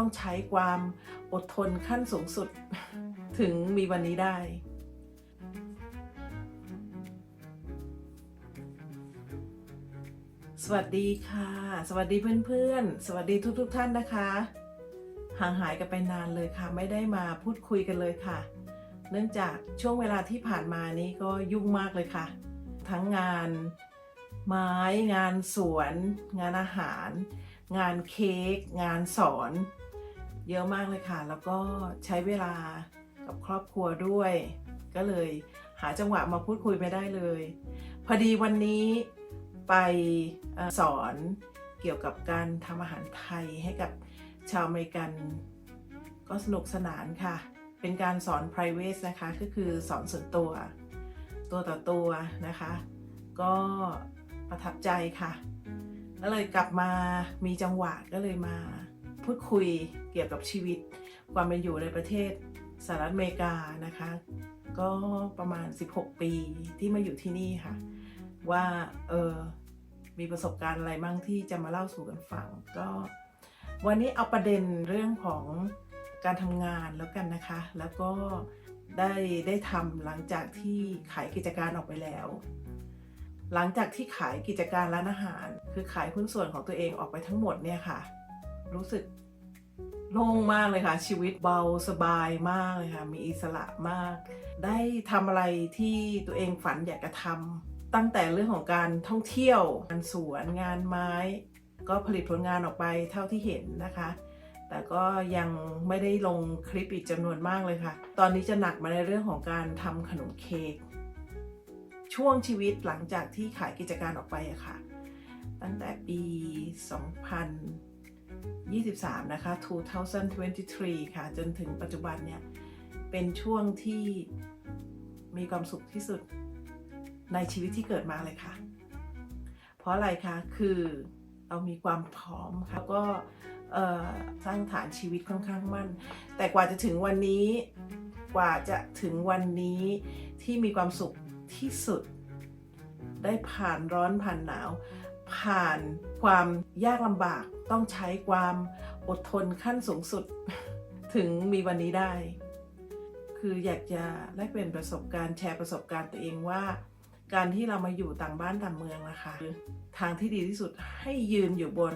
ต้องใช้ความอดทนขั้นสูงสุดถึงมีวันนี้ได้สวัสดีค่ะ สวัสดีเพื่อนๆ สวัสดีทุกๆทท่านนะคะ ห่างหายกันไปนานเลยค่ะ ไม่ได้มาพูดคุยกันเลยค่ะ เนื่องจากช่วงเวลาที่ผ่านมานี้ก็ยุ่งมากเลยค่ะ ทั้งงาน ไม้งานสวน งานอาหาร งานเค้กงานสอน เยอะมากเลยค่ะ แล้วก็ใช้เวลากับครอบครัวด้วย ก็เลยหาจังหวะมาพูดคุยไม่ได้เลย พอดีวันนี้ไปอสอนเกี่ยวกับการทำอาหารไทยให้กับชาวอเมริกัน ก็สนุกสนานค่ะ เป็นการสอน private นะคะ ก็คือสอนส่วนตัว ตัวต่อตัวนะคะ ก็ประทับใจค่ะก็เลยกลับมามีจังหวะก็เลยมา พูดคุยเกี่ยวกับชีวิต ความเป็นอยู่ในประเทศสหรัฐอเมริกานะคะ ก็ประมาณ 16 ปีที่มาอยู่ที่นี่ค่ะ ว่าเออมีประสบการณ์อะไรบ้างที่จะมาเล่าสู่กันฟัง ก็วันนี้เอาประเด็นเรื่องของการทำงานแล้วกันนะคะ แล้วก็ได้ได้ทำหลังจากที่ขายกิจการออกไปแล้ว หลังจากที่ขายกิจการร้านอาหาร คือขายหุ้นส่วนของตัวเองออกไปทั้งหมดเนี่ยค่ะ รู้สึกโล่งมากเลยค่ะ ชีวิตเบาสบายมากเลยค่ะ มีอิสระมาก ได้ทำอะไรที่ตัวเองฝันอยากจะทำตั้งแต่เรื่องของการท่องเที่ยวงานสวนงานไม้ ก็ผลิตผลงานออกไปเท่าที่เห็นนะคะ แต่ก็ยังไม่ได้ลงคลิปอีกจำนวนมากเลยค่ะ ตอนนี้จะหนักมาในเรื่องของการทำขนมเค้กช่วงชีวิตหลังจากที่ขายกิจการออกไปอะค่ะ ตั้งแต่ปี 23 นะคะ 2023 ค่ะ จนถึงปัจจุบันเนี่ย เป็นช่วงที่มีความสุขที่สุดในชีวิตที่เกิดมาเลยค่ะ เพราะอะไรคะ คือเรามีความพร้อมค่ะ ก็สร้างฐานชีวิตค่อนข้างมั่น แต่กว่าจะถึงวันนี้ กว่าจะถึงวันนี้ที่มีความสุขที่สุด ได้ผ่านร้อนผ่านหนาว ผ่านความยากลำบาก ต้องใช้ความอดทนขั้นสูงสุดถึงมีวันนี้ได้ คืออยากจะแลกเปลี่ยนประสบการณ์แชร์ประสบการณ์ตัวเองว่า การที่เรามาอยู่ต่างบ้านต่างเมืองนะคะทางที่ดีที่สุดให้ยืนอยู่บน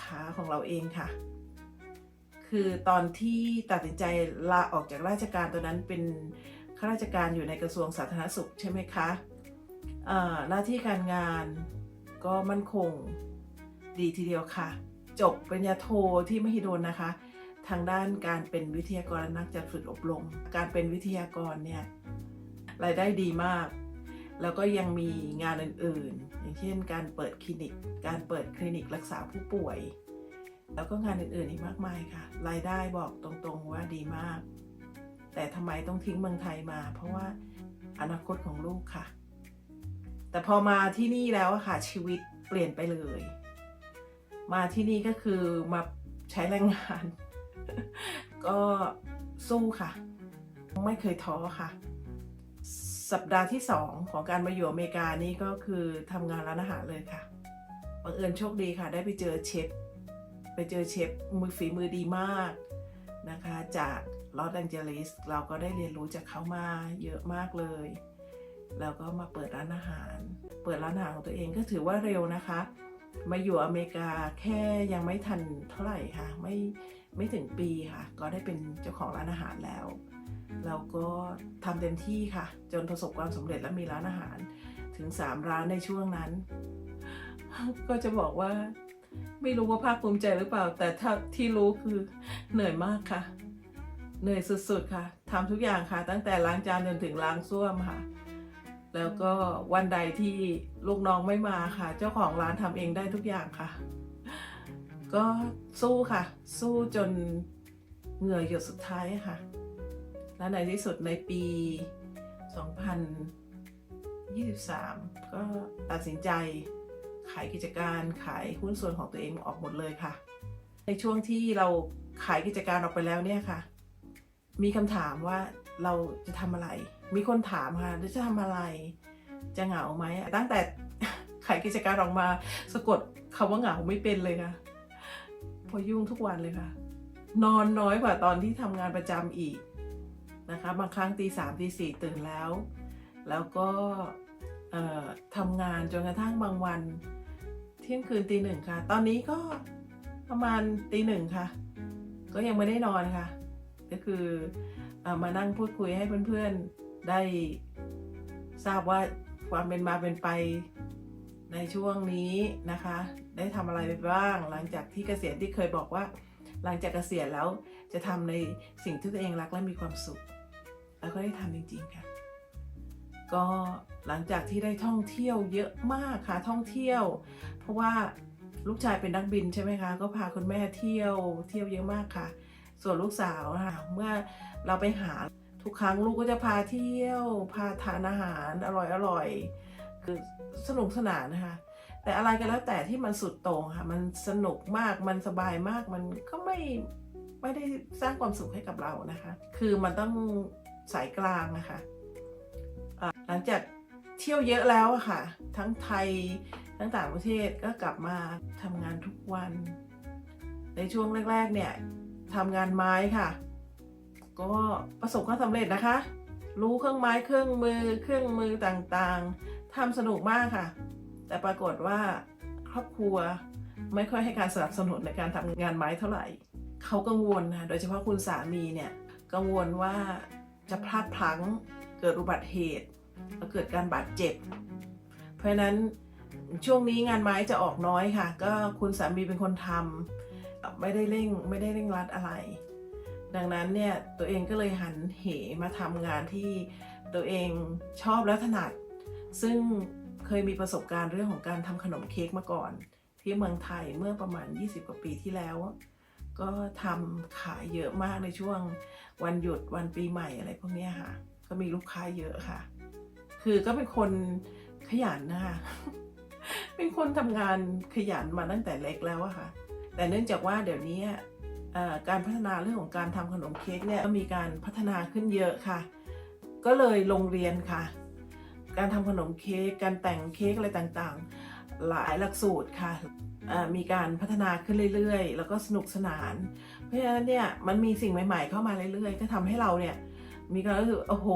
ขาของเราเองค่ะ คือตอนที่ตัดสินใจลาออกจากราชการตัวนั้นเป็นข้าราชการอยู่ในกระทรวงสาธารณสุขใช่ไหมคะอ่าหน้าที่การงานก็มั่นคง ดีทีเดียวค่ะ จบปริญญาโทที่มหิดลนะคะ ทางด้านการเป็นวิทยากรนักจัดฝึกอบรม การเป็นวิทยากรเนี่ยรายได้ดีมาก แล้วก็ยังมีงานอื่นๆ อย่างเช่น การเปิดคลินิก การเปิดคลินิกรักษาผู้ป่วย แล้วก็งานอื่นๆอีกมากมายค่ะ รายได้บอกตรงๆว่าดีมาก แต่ทำไมต้องทิ้งเมืองไทยมา เพราะว่าอนาคตของลูกค่ะ แต่พอมาที่นี่แล้วค่ะชีวิตเปลี่ยนไปเลย มาที่นี่ก็คือมาใช้แรงงาน ก็สู้ค่ะ ไม่เคยท้อค่ะ สัปดาห์ที่สองของการมาอยู่อเมริกานี่ก็คือทำงานร้านอาหารเลยค่ะบังเอิญโชคดีค่ะ ได้ไปเจอเชฟไปเจอเชฟมือฝีมือดีมากนะคะ จากลอสแองเจลิสเราก็ได้เรียนรู้จากเขามาเยอะมากเลย แล้วก็มาเปิดร้านอาหาร เปิดร้านอาหารของตัวเองก็ถือว่าเร็วนะคะ มาอยู่อเมริกาแค่ยังไม่ทันเท่าไหร่ค่ะ ไม่ไม่ถึงปีค่ะ ก็ได้เป็นเจ้าของร้านอาหารแล้วแล้วก็ทำเต็มที่ค่ะ จนประสบความสำเร็จและมีร้านอาหารถึง 3 ร้านในช่วงนั้น ก็จะบอกว่าไม่รู้ว่าภาคภูมิใจหรือเปล่า แต่ถ้าที่รู้คือเหนื่อยมากค่ะ เหนื่อยสุดๆค่ะทำทุกอย่างค่ะ ตั้งแต่ล้างจานจนถึงล้างส้วมค่ะ แล้วก็วันใดที่ลูกน้องไม่มาค่ะ เจ้าของร้านทำเองได้ทุกอย่างค่ะ ก็สู้ค่ะ สู้จนเหงื่อหยดสุดท้ายค่ะ และในที่สุดในปี 2023 ก็ตัดสินใจขายกิจการขายหุ้นส่วนของตัวเองออกหมดเลยค่ะ ในช่วงที่เราขายกิจการออกไปแล้วเนี่ยค่ะ มีคำถามว่าเราจะทำอะไร มีคนถามค่ะจะทำอะไร จะเหงาไหมตั้งแต่ขายกิจการออกมาสะกดคำว่าเหงาไม่เป็นเลยค่ะ พอยุ่งทุกวันเลยค่ะ นอนน้อยกว่าตอนที่ทำงานประจำอีกนะคะ บางครั้งตีสามตีสี่ตื่นแล้ว แล้วก็ทำงานจนกระทั่งบางวัน เที่ยงคืนตีหนึ่งค่ะ ตอนนี้ก็ประมาณตีหนึ่งค่ะ ก็ยังไม่ได้นอนค่ะ ก็คือออมานั่งพูดคุยให้เพื่อนๆ ได้ทราบว่าความเป็นมาเป็นไปในช่วงนี้นะคะ ได้ทำอะไรไปบ้าง หลังจากที่เกษียณที่เคยบอกว่า หลังจากเกษียณแล้วจะทำในสิ่งที่ตัวเองรักและมีความสุข แล้วก็ได้ทำจริงๆค่ะ ก็หลังจากที่ได้ท่องเที่ยวเยอะมากค่ะท่องเที่ยว เพราะว่าลูกชายเป็นนักบินใช่ไหมคะ ก็พาคุณแม่เที่ยวเที่ยวเยอะมากค่ะ ส่วนลูกสาวนะคะเมื่อเราไปหา ทุกครั้งลูกก็จะพาเที่ยว พาทานอาหารอร่อยอร่อยๆคือสนุกสนานนะคะ แต่อะไรก็แล้วแต่ที่มันสุดโต่งค่ะ มันสนุกมากมันสบายมากมันก็ไม่ไม่ได้สร้างความสุขให้กับเรานะคะ คือมันต้องสายกลางนะคะะหลังจากเที่ยวเยอะแล้วอะค่ะ ทั้งไทยทั้งต่างประเทศก็กลับมาทำงานทุกวัน ในช่วงแรก ๆ เนี่ยทำงานไม้ค่ะ ก็ประสบความสำเร็จนะคะ รู้เครื่องไม้เครื่องมือเครื่องมือต่างๆทำสนุกมากค่ะ แต่ปรากฏว่าครอบครัวไม่ค่อยให้การสนับสนุนในการทำงานไม้เท่าไหร่ เขากังวลนะโดยเฉพาะคุณสามีเนี่ยกังวลว่าจะพลาดพลั้งเกิดอุบัติเหตุแล้วเกิดการบาดเจ็บ เพราะฉะนั้นช่วงนี้งานไม้จะออกน้อยค่ะ ก็คุณสามีเป็นคนทำไม่ได้เร่งไม่ได้เร่งรัดอะไร ดังนั้นเนี่ยตัวเองก็เลยหันเหมาทำงานที่ตัวเองชอบและถนัด ซึ่งเคยมีประสบการณ์เรื่องของการทำขนมเค้กมาก่อน ที่เมืองไทยเมื่อประมาณ 20 กว่าปีที่แล้ว ก็ทำขายเยอะมากในช่วงวันหยุดวันปีใหม่อะไรพวกนี้ค่ะ ก็มีลูกค้าเยอะค่ะ คือก็เป็นคนขยันนะคะเป็นคนทำงานขยันมาตั้งแต่เล็กแล้วอะค่ะ แต่เนื่องจากว่าเดี๋ยวนี้ การพัฒนาเรื่องของการทำขนมเค้กเนี่ยก็มีการพัฒนาขึ้นเยอะค่ะ ก็เลยลงเรียนค่ะ การทำขนมเค้กการแต่งเค้กอะไรต่างๆ หลายหลักสูตรค่ะมีการพัฒนาขึ้นเรื่อยๆ แล้วก็สนุกสนาน เพราะฉะนั้นเนี่ยมันมีสิ่งใหม่ ๆ เข้ามาเรื่อยๆ ก็ทำให้เราเนี่ยมีความรู้สึกโอ้โห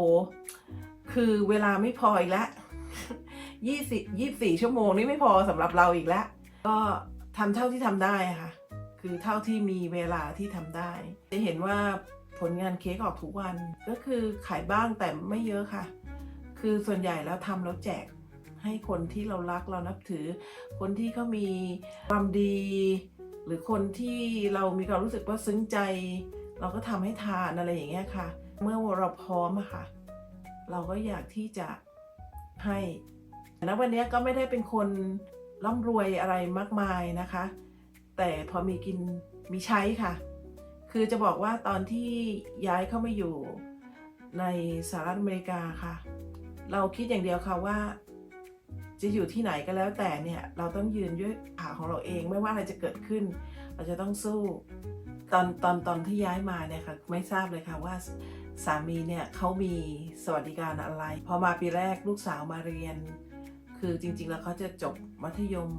คือเวลาไม่พออีกแล้วยี่สิบยี่สี่ชั่วโมงนี่ไม่พอสำหรับเราอีกแล้ว ก็ทำเท่าที่ทำได้ค่ะ คือเท่าที่มีเวลาที่ทำได้ จะเห็นว่าผลงานเค้กออกทุกวัน ก็คือขายบ้างแต่ไม่เยอะค่ะ คือส่วนใหญ่แล้วทำแล้วแจกให้คนที่เรารักเรานับถือ คนที่เขามีความดี หรือคนที่เรามีความรู้สึกว่าซึ้งใจ เราก็ทำให้ทานอะไรอย่างเงี้ยค่ะ เมื่อเราพร้อมอะค่ะ เราก็อยากที่จะให้ณวันนี้ก็ไม่ได้เป็นคนร่ำรวยอะไรมากมายนะคะ แต่พอมีกินมีใช้ค่ะ คือจะบอกว่าตอนที่ย้ายเข้ามาอยู่ในสหรัฐอเมริกาค่ะ เราคิดอย่างเดียวค่ะว่า จะอยู่ที่ไหนก็แล้วแต่เนี่ยเราต้องยืนด้วยขาของเราเองไม่ว่าอะไรจะเกิดขึ้น เราจะต้องสู้ตอนตอนตอนที่ย้ายมาเนี่ยค่ะไม่ทราบเลยค่ะว่าสามีเนี่ยเขามีสวัสดิการอะไร พอมาปีแรกลูกสาวมาเรียน คือจริงๆแล้วเขาจะจบมัธยม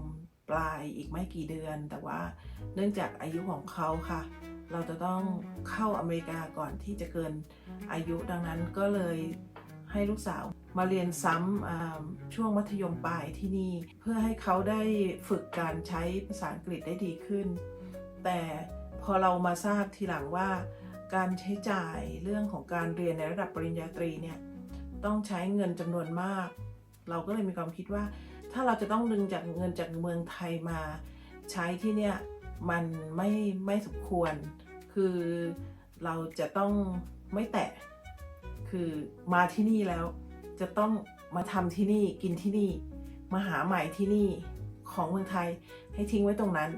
ปลายอีกไม่กี่เดือน แต่ว่าเนื่องจากอายุของเขาค่ะ เราจะต้องเข้าอเมริกาก่อนที่จะเกินอายุดังนั้นก็เลยให้ลูกสาวมาเรียนซ้ำช่วงมัธยมปลายที่นี่ เพื่อให้เขาได้ฝึกการใช้ภาษาอังกฤษได้ดีขึ้น แต่พอเรามาทราบทีหลังว่าการใช้จ่ายเรื่องของการเรียนในระดับปริญญาตรีเนี่ยต้องใช้เงินจำนวนมาก เราก็เลยมีความคิดว่า ถ้าเราจะต้องดึงจากเงินจากเมืองไทยมาใช้ที่เนี่ยมันไม่ไม่สมควร คือเราจะต้องไม่แตะ คือมาที่นี่แล้ว จะต้องมาทำที่นี่กินที่นี่ มาหาใหม่ที่นี่ของเมืองไทยให้ทิ้งไว้ตรงนั้น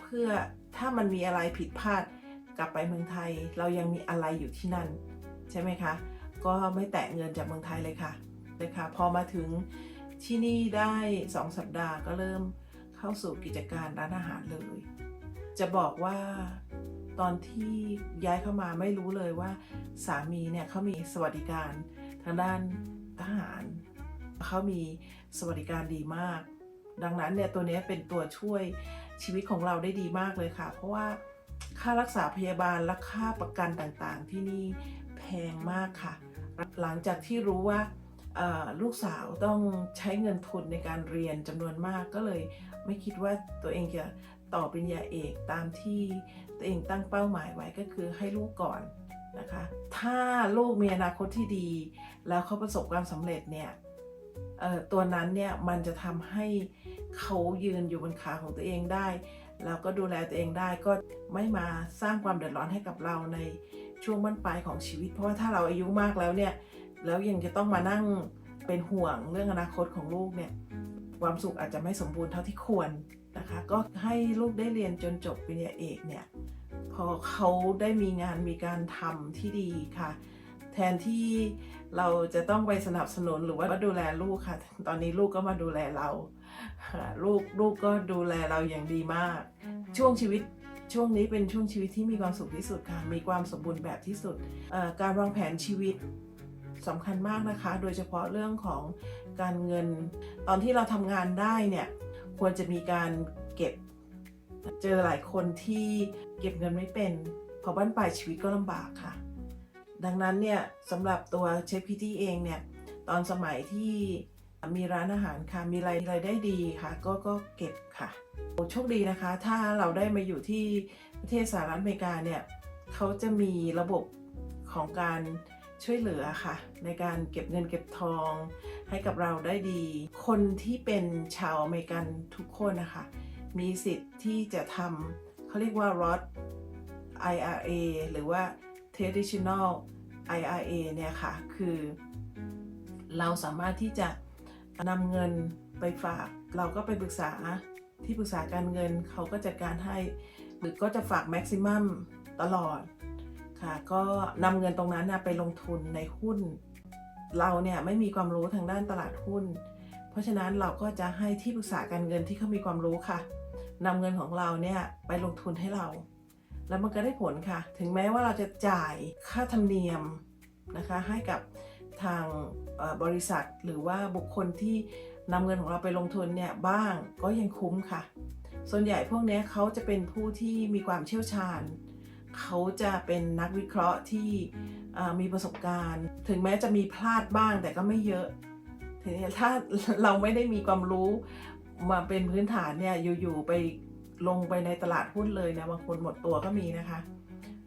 เพื่อถ้ามันมีอะไรผิดพลาดกลับไปเมืองไทย เรายังมีอะไรอยู่ที่นั่น ใช่ไหมคะ ก็ไม่แตะเงินจากเมืองไทยเลยค่ะเลยค่ะพอมาถึง ที่นี่ได้ 2 สัปดาห์ก็เริ่มเข้าสู่กิจการร้านอาหารเลย จะบอกว่าตอนที่ย้ายเข้ามาไม่รู้เลยว่า สามีเนี่ยเขามีสวัสดิการทางด้านทหารเขามีสวัสดิการดีมาก ดังนั้นเนี่ยตัวนี้เป็นตัวช่วยชีวิตของเราได้ดีมากเลยค่ะ เพราะว่าค่ารักษาพยาบาลและค่าประกันต่างๆ ที่นี่แพงมากค่ะ หลังจากที่รู้ว่า ลูกสาวต้องใช้เงินทุนในการเรียนจำนวนมากก็เลย ไม่คิดว่าตัวเองจะต่อปริญญาเอกตามที่ตัวเองตั้งเป้าหมายไว้ก็คือให้ลูกก่อนนะคะ ถ้าลูกมีอนาคตที่ดี แล้วเขาประสบความสำเร็จเนี่ยตัวนั้นเนี่ยมันจะทำให้เขายืนอยู่บนขาของตัวเองได้ แล้วก็ดูแลตัวเองได้ก็ไม่มาสร้างความเดือดร้อนให้กับเราในช่วงบั้นปลายของชีวิต เพราะว่าถ้าเราอายุมากแล้วเนี่ย แล้วยังจะต้องมานั่งเป็นห่วงเรื่องอนาคตของลูกเนี่ยความสุขอาจจะไม่สมบูรณ์เท่าที่ควรนะคะ ก็ให้ลูกได้เรียนจนจบปริญญาเอกเนี่ยพอเขาได้มีงานมีการทำที่ดีค่ะ แทนที่เราจะต้องไปสนับสนุนหรือว่าดูแลลูกค่ะ ตอนนี้ลูกก็มาดูแลเราลูกลูกก็ดูแลเราอย่างดีมาก ช่วงชีวิตช่วงนี้เป็นช่วงชีวิตที่มีความสุขที่สุดค่ะ มีความสมบูรณ์แบบที่สุด การวางแผนชีวิต สำคัญมากนะคะ โดยเฉพาะเรื่องของการเงิน ตอนที่เราทำงานได้เนี่ยควรจะมีการเก็บ เจอหลายคนที่เก็บเงินไม่เป็นพอบ้านปลายชีวิตก็ลำบากค่ะ ดังนั้นเนี่ยสำหรับตัวเชฟพิตี้เองเนี่ยตอนสมัยที่มีร้านอาหารค่ะ มีรายรายได้ดีค่ะ ก็ก็เก็บค่ะโชคดีนะคะ ถ้าเราได้มาอยู่ที่ประเทศสหรัฐอเมริกาเนี่ยเขาจะมีระบบของการ ช่วยเหลือค่ะ ในการเก็บเงินเก็บทองให้กับเราได้ดี คนที่เป็นชาวอเมริกันทุกคนนะคะ มีสิทธิ์ที่จะทำเขาเรียกว่า Roth IRA หรือว่า Traditional IRA เนี่ยค่ะ คือเราสามารถที่จะนำเงินไปฝาก เราก็ไปปรึกษาที่ปรึกษาการเงินเขาก็จัดการให้ หรือก็จะฝากแม็กซิมัมตลอด ค่ะก็นำเงินตรงนั้นนะไปลงทุนในหุ้น เราเนี่ยไม่มีความรู้ทางด้านตลาดหุ้น เพราะฉะนั้นเราก็จะให้ที่ปรึกษาการเงินที่เขามีความรู้ค่ะนำเงินของเราเนี่ยไปลงทุนให้เรา แล้วมันก็ได้ผลค่ะ ถึงแม้ว่าเราจะจ่ายค่าธรรมเนียมนะคะให้กับทางบริษัทหรือว่าบุคคลที่นำเงินของเราไปลงทุนเนี่ยบ้างก็ยังคุ้มค่ะ ส่วนใหญ่พวกนี้เขาจะเป็นผู้ที่มีความเชี่ยวชาญ เขาจะเป็นนักวิเคราะห์ที่มีประสบการณ์ ถึงแม้จะมีพลาดบ้างแต่ก็ไม่เยอะทีนี้ถ้าเราไม่ได้มีความรู้มาเป็นพื้นฐานเนี่ยอยู่ๆไปลงไปในตลาดหุ้นเลยนะบางคนหมดตัวก็มีนะคะ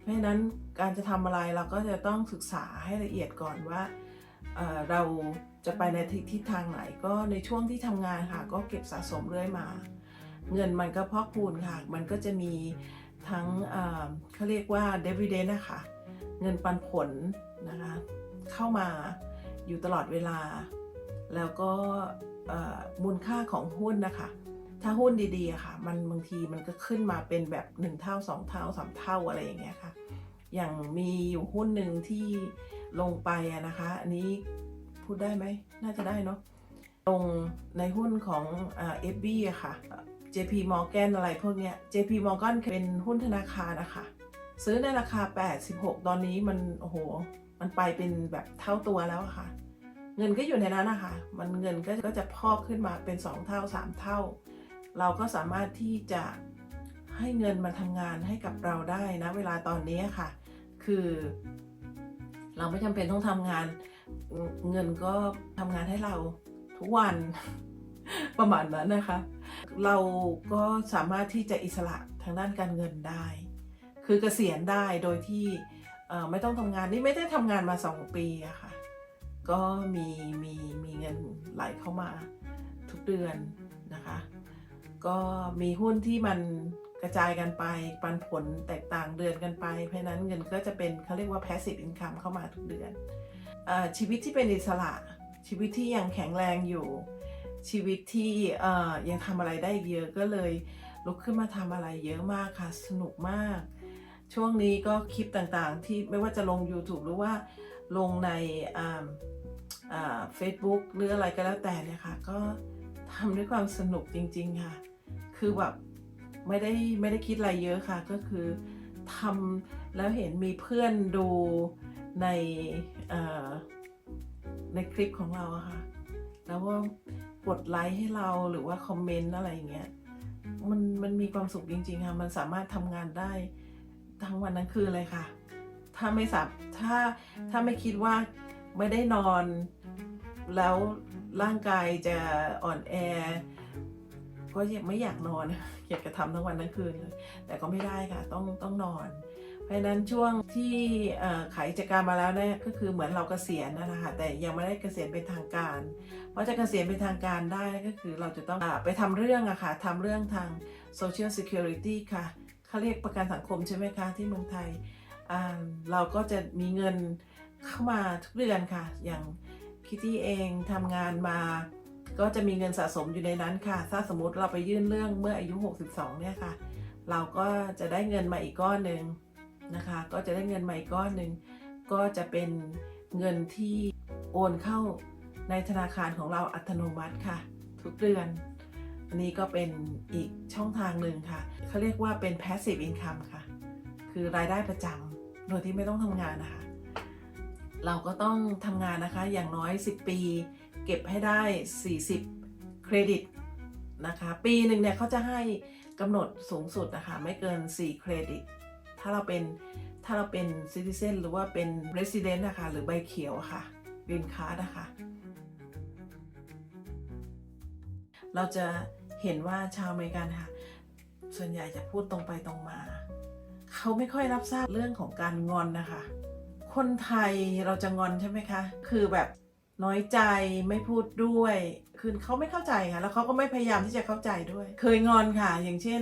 เพราะฉะนั้นการจะทำอะไรเราก็จะต้องศึกษาให้ละเอียดก่อนว่าเเราจะไปในทิศทางไหนก็ในช่วงที่ทำงานค่ะ ก็เก็บสะสมเรื่อยมา เงินมันก็พอกพูนค่ะ มันก็จะมี ทั้งเขาเรียกว่า dividend นะคะเงินปันผลนะคะเข้ามาอยู่ตลอดเวลา แล้วก็มูลค่าของหุ้นนะคะ ถ้าหุ้นดีๆค่ะ มันบางทีมันก็ขึ้นมาเป็นแบบ 1 เท่า 2 เท่า 3 เท่าอะไรอย่างเงี้ยค่ะ อย่างมีอยู่หุ้นหนึ่งที่ลงไปนะคะ อันนี้พูดได้ไหม น่าจะได้เนาะลงในหุ้นของเอฟบีอะค่ะ JP Morgan อะไรพวกเนี้ย JP Morgan เป็นหุ้นธนาคารนะคะ ซื้อในราคา 86 ตอนนี้มัน โอ้โห มันไปเป็นแบบเท่าตัวแล้วค่ะ เงินก็อยู่ในนั้นนะคะ มันเงินก็ก็จะพอกขึ้นมาเป็น 2 เท่า 3 เท่า เราก็สามารถที่จะให้เงินมาทำงานให้กับเราได้นะ เวลาตอนนี้ค่ะ คือ เราไม่จำเป็นต้องทำงาน เงินก็ทำงานให้เราทุกวันประมาณนั้นนะคะ เราก็สามารถที่จะอิสระทางด้านการเงินได้ คือเกษียณได้โดยที่ไม่ต้องทำงานนี่ไม่ได้ทำงานมาสองปีอะค่ะ ก็มีมีมีเงินไหลเข้ามาทุกเดือนนะคะ ก็มีหุ้นที่มันกระจายกันไปปันผลแตกต่างเดือนกันไป เพราะนั้นเงินก็จะเป็นเขาเรียกว่า passive income เข้ามาทุกเดือนอชีวิตที่เป็นอิสระชีวิตที่ยังแข็งแรงอยู่ ชีวิตที่ยังทำอะไรได้อีกเยอะก็เลยลุกขึ้นมาทำอะไรเยอะมากค่ะ สนุกมาก ช่วงนี้ก็คลิปต่างๆ ที่ไม่ว่าจะลง YouTube หรือว่าลงในอ่าอ่า Facebook หรืออะไรก็แล้วแต่เนี่ยค่ะ ก็ทำด้วยความสนุกจริง ๆค่ะ คือแบบไม่ได้ไม่ได้คิดอะไรเยอะค่ะ ก็คือทำแล้วเห็นมีเพื่อนดูในในคลิปของเราอะค่ะ แล้วก็ กดไลค์ให้เราหรือว่าคอมเมนต์อะไรอย่างเงี้ยมันมันมีความสุขจริงๆค่ะ มันสามารถทำงานได้ทั้งวันทั้งคืนเลยค่ะ ถ้าไม่สับถ้าถ้าไม่คิดว่าไม่ได้นอน แล้วร่างกายจะอ่อนแอ ก็ยังไม่อยากนอนอยากจะทำทั้งวันทั้งคืนเลยแต่ก็ไม่ได้ค่ะ ต้องต้องนอน ราะนั้นช่วงที่ขายกิจการมาแล้วเนี่ยก็คือเหมือนเราเกษียณนะคะแต่ยังไม่ได้เกษียณเป็นทางการ เพราะจะเกษียณเป็นทางการได้ก็คือเราจะต้องอไปทำเรื่องอะค่ะทำเรื่องทาง Social Security ค่ะเขาเรียกประกันสังคมใช่ไหมคะที่เมืองไทยเราก็จะมีเงินเข้ามาทุกเดือนค่ะ อย่างคิตตี้เองทำงานมาก็จะมีเงินสะสมอยู่ในนั้นค่ะ ถ้าสมมติเราไปยื่นเรื่องเมื่ออายุ 62 เนี่ยค่ะ เราก็จะได้เงินมาอีกก้อนหนึ่ง นะคะ ก็จะได้เงินมาอีกก้อนหนึ่งก็จะเป็นเงินที่โอนเข้าในธนาคารของเราอัตโนมัติค่ะ ทุกเดือน อันนี้ก็เป็นอีกช่องทางหนึ่งค่ะเขาเรียกว่าเป็น passive income ค่ะ คือรายได้ประจำโดยที่ไม่ต้องทำงานนะคะ เราก็ต้องทำงานนะคะอย่างน้อย 10 ปี เก็บให้ได้ 40 เครดิตนะคะ ปีหนึ่งเนี่ยเขาจะให้กำหนดสูงสุดนะคะ ไม่เกิน 4 เครดิต ถ้าเราเป็นถ้าเราเป็น citizen หรือว่าเป็น resident นะคะหรือใบเขียวอะค่ะ green card นะคะเราจะเห็นว่าชาวอเมริกันค่ะ ส่วนใหญ่จะพูดตรงไปตรงมา เขาไม่ค่อยรับทราบเรื่องของการงอนนะคะ คนไทยเราจะงอนใช่ไหมคะ คือแบบ น้อยใจไม่พูดด้วย คือเขาไม่เข้าใจค่ะ แล้วเขาก็ไม่พยายามที่จะเข้าใจด้วย เคยงอนค่ะ อย่างเช่น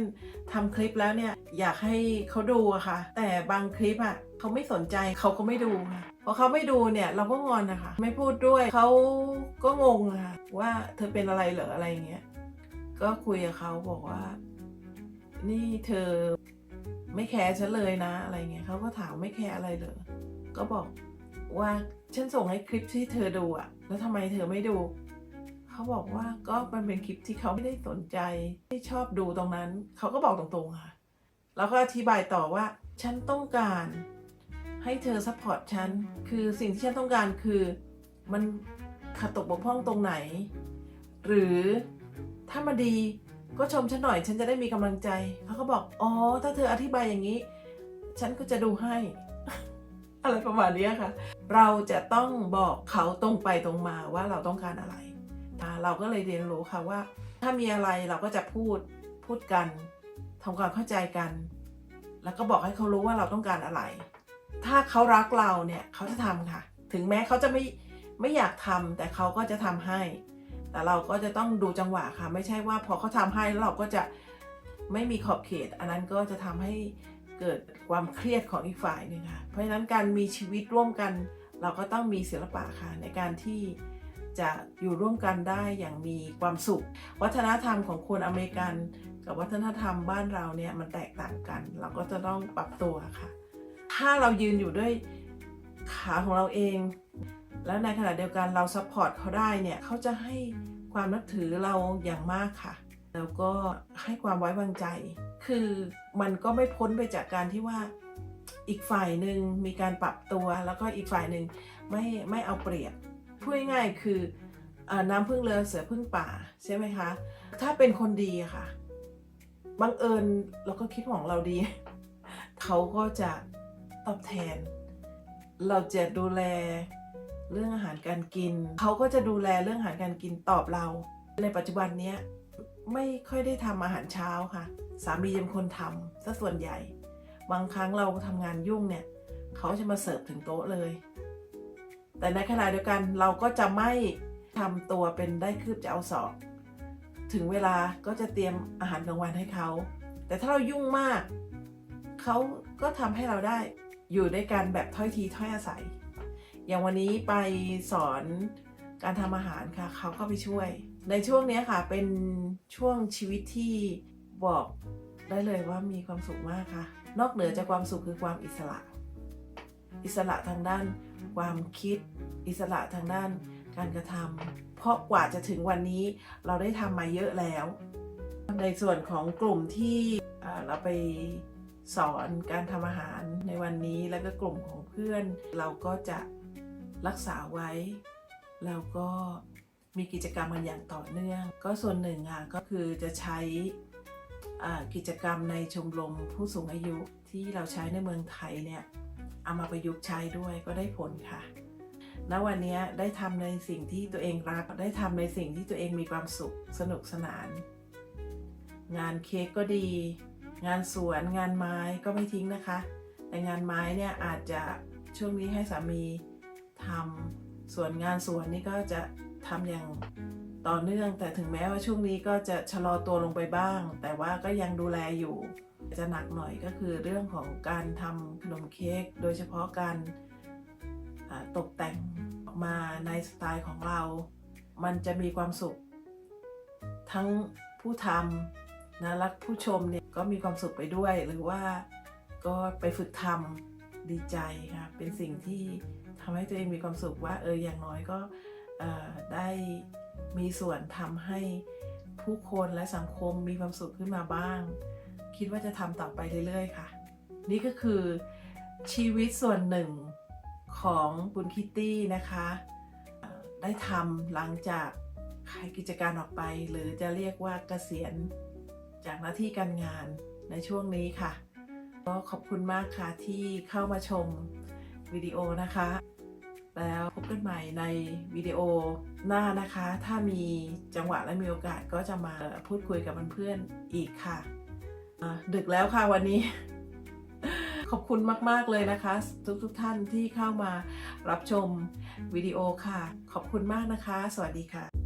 ทำคลิปแล้วเนี่ยอยากให้เขาดูอะค่ะ แต่บางคลิปอะเขาไม่สนใจเขาก็ไม่ดูค่ะพอเขาไม่ดูเนี่ยเราก็งอนนะคะ ไม่พูดด้วยเขาก็งงค่ะว่าเธอเป็นอะไรเหรออะไรอย่างเงี้ย ก็คุยกับเขาบอกว่า นี่เธอไม่แคร์ฉันเลยนะอะไรเงี้ยเขาก็ถามไม่แคร์อะไรเลยก็บอก ว่าฉันส่งให้คลิปที่เธอดูอะแล้วทำไมเธอไม่ดู เขาบอกว่าก็มันเป็นคลิปที่เขาไม่ได้สนใจ ไม่ชอบดูตรงนั้น เขาก็บอกตรงๆค่ะ แล้วก็อธิบายต่อว่า ฉันต้องการให้เธอซัพพอร์ตฉัน คือสิ่งที่ฉันต้องการคือมันขาดตกบกพร่องตรงไหน หรือถ้ามาดีก็ชมฉันหน่อยฉันจะได้มีกำลังใจเขาก็บอก อ๋อ ถ้าเธออธิบายอย่างนี้ ฉันก็จะดูให้ อะไรประมาณนี้ค่ะ เราจะต้องบอกเขาตรงไปตรงมาว่าเราต้องการอะไรเราก็เลยเรียนรู้ค่ะว่า ถ้ามีอะไรเราก็จะพูดพูดกันทำความเข้าใจกัน แล้วก็บอกให้เขารู้ว่าเราต้องการอะไร ถ้าเขารักเราเนี่ยเขาจะทำค่ะ ถึงแม้เขาจะไม่ไม่อยากทำแต่เขาก็จะทำให้ แต่เราก็จะต้องดูจังหวะค่ะ ไม่ใช่ว่าพอเขาทำให้แล้วเราก็จะไม่มีขอบเขต อันนั้นก็จะทำให้เกิดความเครียดของอีกฝ่ายหนึ่งค่ะ เพราะฉะนั้นการมีชีวิตร่วมกัน เราก็ต้องมีศิลปะค่ะในการที่จะอยู่ร่วมกันได้อย่างมีความสุข วัฒนธรรมของคนอเมริกันกับวัฒนธรรมบ้านเราเนี่ยมันแตกต่างกัน เราก็จะต้องปรับตัวค่ะ ถ้าเรายืนอยู่ด้วยขาของเราเอง แล้วในขณะเดียวกันเราซัพพอร์ตเขาได้เนี่ยเขาจะให้ความนับถือเราอย่างมากค่ะ แล้วก็ให้ความไว้วางใจ คือมันก็ไม่พ้นไปจากการที่ว่า อีกฝ่ายหนึ่งมีการปรับตัว แล้วก็อีกฝ่ายหนึ่งไม่ไม่เอาเปรียบพูดง่ายๆคืออน้ำพึ่งเรือเสือพึ่งป่าใช่ไหมคะ ถ้าเป็นคนดีค่ะบังเอิญเราก็คิดของเราดี เขาก็จะตอบแทน เราจะดูแลเรื่องอาหารการกิน เขาก็จะดูแลเรื่องอาหารการกินตอบเรา ในปัจจุบันเนี้ยไม่ค่อยได้ทำอาหารเช้าค่ะ สามีเป็นคนทำซะส่วนใหญ่ บางครั้งเราทำงานยุ่งเนี่ย เขาจะมาเสิร์ฟถึงโต๊ะเลย แต่ในขณะเดียวกันเราก็จะไม่ทำตัวเป็นได้คืบจะเอาสอบถึงเวลาก็จะเตรียมอาหารกลางวันให้เขา แต่ถ้าเรายุ่งมาก เขาก็ทำให้เราได้อยู่ด้วยกันแบบถ้อยทีถ้อยอาศัย อย่างวันนี้ไปสอนการทำอาหารค่ะ เขาก็ไปช่วย ในช่วงเนี้ยค่ะเป็นช่วงชีวิตที่บอกได้เลยว่ามีความสุขมากค่ะ นอกเหนือจากความสุขคือความอิสระ อิสระทางด้านความคิด อิสระทางด้านการกระทำเพราะกว่าจะถึงวันนี้เราได้ทำมาเยอะแล้ว ในส่วนของกลุ่มที่เราไปสอนการทำอาหารในวันนี้แล้วก็กลุ่มของเพื่อน เราก็จะรักษาไว้ แล้วก็มีกิจกรรมกันอย่างต่อเนื่อง ก็ส่วนหนึ่งอะก็คือจะใช้ กิจกรรมในชมรมผู้สูงอายุที่เราใช้ในเมืองไทยเนี่ยเอามาประยุกต์ใช้ด้วยก็ได้ผลค่ะณวันนี้ได้ทำในสิ่งที่ตัวเองรักได้ทำในสิ่งที่ตัวเองมีความสุขสนุกสนาน งานเค้กก็ดี งานสวนงานไม้ก็ไม่ทิ้งนะคะ แต่งานไม้เนี่ยอาจจะช่วงนี้ให้สามีทำส่วนงานสวนนี่ก็จะทำอย่าง ต่อเนื่อง แต่ถึงแม้ว่าช่วงนี้ก็จะชะลอตัวลงไปบ้าง แต่ว่าก็ยังดูแลอยู่ จะหนักหน่อยก็คือเรื่องของการทำขนมเค้กโดยเฉพาะการตกแต่งออกมาในสไตล์ของเรา มันจะมีความสุข ทั้งผู้ทำนะและผู้ชมเนี่ยก็มีความสุขไปด้วย หรือว่าก็ไปฝึกทำดีใจค่ะเป็นสิ่งที่ทำให้ตัวเองมีความสุขว่าเอออย่างน้อยก็ได้ มีส่วนทำให้ผู้คนและสังคมมีความสุขขึ้นมาบ้าง คิดว่าจะทำต่อไปเรื่อยๆ ค่ะ นี่ก็คือชีวิตส่วนหนึ่งของบุญคิตตี้นะคะ ได้ทำหลังจากขายกิจการออกไป หรือจะเรียกว่าเกษียณจากหน้าที่การงานในช่วงนี้ค่ะ ก็ขอบคุณมากค่ะที่เข้ามาชมวิดีโอนะคะ พบกันใหม่ในวิดีโอหน้านะคะ ถ้ามีจังหวะและมีโอกาสก็จะมาพูดคุยกับเพื่อนๆอีกค่ะะดึกแล้วค่ะวันนี้ ขอบคุณมาก ๆ เลยนะคะ ทุกๆทท่านที่เข้ามารับชมวิดีโอค่ะ ขอบคุณมากนะคะ สวัสดีค่ะ